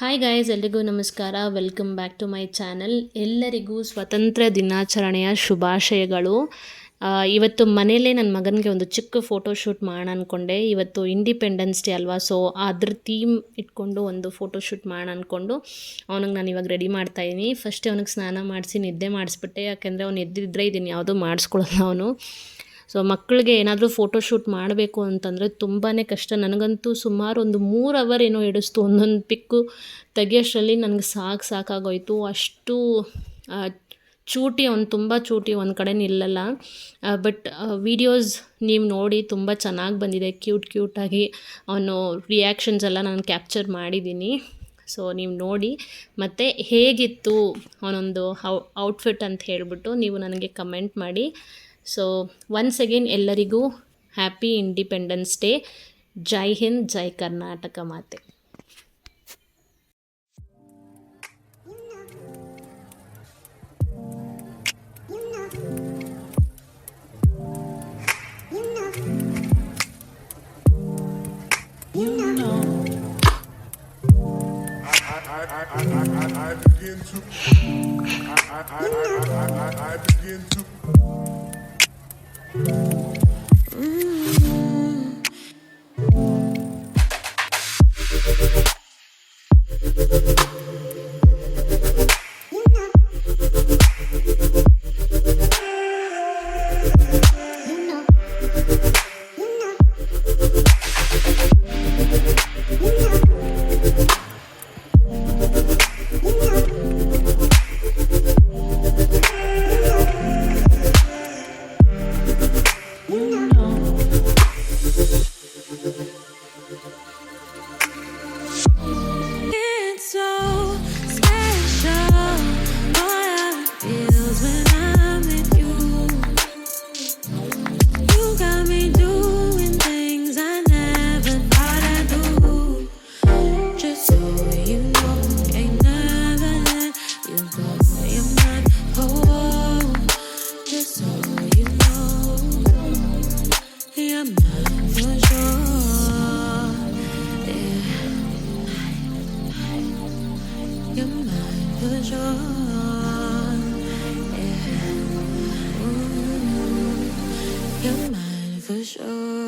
Hi guys ಎಲ್ರಿಗೂ ನಮಸ್ಕಾರ. Welcome back to my channel ಎಲ್ಲರಿಗೂ ಸ್ವತಂತ್ರ ದಿನಾಚರಣೆಯ ಶುಭಾಶಯಗಳು. ಇವತ್ತು ಮನೇಲೇ ನನ್ನ ಮಗನಿಗೆ ಒಂದು ಚಿಕ್ಕ ಫೋಟೋ ಶೂಟ್ ಮಾಡೋಣ ಅಂದ್ಕೊಂಡೆ ಇವತ್ತು ಇಂಡಿಪೆಂಡೆನ್ಸ್ ಡೇ ಅಲ್ವಾ ಸೊ ಅದ್ರ ಥೀಮ್ ಇಟ್ಕೊಂಡು ಒಂದು ಫೋಟೋ ಶೂಟ್ ಮಾಡೋಣ ಅಂದ್ಕೊಂಡು ಅವನಿಗೆ ನಾನು ಇವಾಗ ರೆಡಿ ಮಾಡ್ತಾಯಿದ್ದೀನಿ ಫಸ್ಟ್ ಅವನಿಗೆ ಸ್ನಾನ ಮಾಡಿಸಿ, ನಿದ್ದೆ ಮಾಡಿಸ್ಬಿಟ್ಟೆ. ಯಾಕೆಂದರೆ ಅವ್ನು ಎದ್ದಿದ್ರೆ ಇದನ್ನು ಯಾವುದೂ ಮಾಡಿಸ್ಕೊಳ್ಳಲ್ಲ ಅವನು. ಸೊ ಮಕ್ಕಳಿಗೆ ಏನಾದರೂ ಫೋಟೋ ಶೂಟ್ ಮಾಡಬೇಕು ಅಂತಂದರೆ ತುಂಬಾ ಕಷ್ಟ. ನನಗಂತೂ ಸುಮಾರು ಒಂದು ಮೂರು ಅವರ್ ಏನೋ ಹಿಡಿಸ್ತು. ಒಂದೊಂದು ಪಿಕ್ಕು ತೆಗಿಯೋಷ್ಟರಲ್ಲಿ ನನಗೆ ಸಾಕು ಸಾಕಾಗೋಯಿತು. ಅಷ್ಟು ಚೂಟಿ ಒಂದು, ತುಂಬ ಚೂಟಿ ಒಂದು ಕಡೆ ನಿಲ್ಲಲ್ಲ. ಬಟ್ ವೀಡಿಯೋಸ್ ನೀವು ನೋಡಿ ತುಂಬ ಚೆನ್ನಾಗಿ ಬಂದಿದೆ. ಕ್ಯೂಟ್ ಕ್ಯೂಟಾಗಿ ಅವನು ರಿಯಾಕ್ಷನ್ಸ್ ಎಲ್ಲ ನಾನು ಕ್ಯಾಪ್ಚರ್ ಮಾಡಿದ್ದೀನಿ ಸೊ ನೀವು ನೋಡಿ. ಮತ್ತು ಹೇಗಿತ್ತು ಅವನೊಂದು ಔಟ್ಫಿಟ್ ಅಂತ ಹೇಳಿಬಿಟ್ಟು ನೀವು ನನಗೆ ಕಮೆಂಟ್ ಮಾಡಿ. ಸೊ ಒನ್ಸ್ ಅಗೇನ್ ಎಲ್ಲರಿಗೂ happy Independence Day Jai Hind Jai Karnataka ಮಾತೆ I, I, I, I, I begin to. I, I, I, I, I, I begin to. for sure.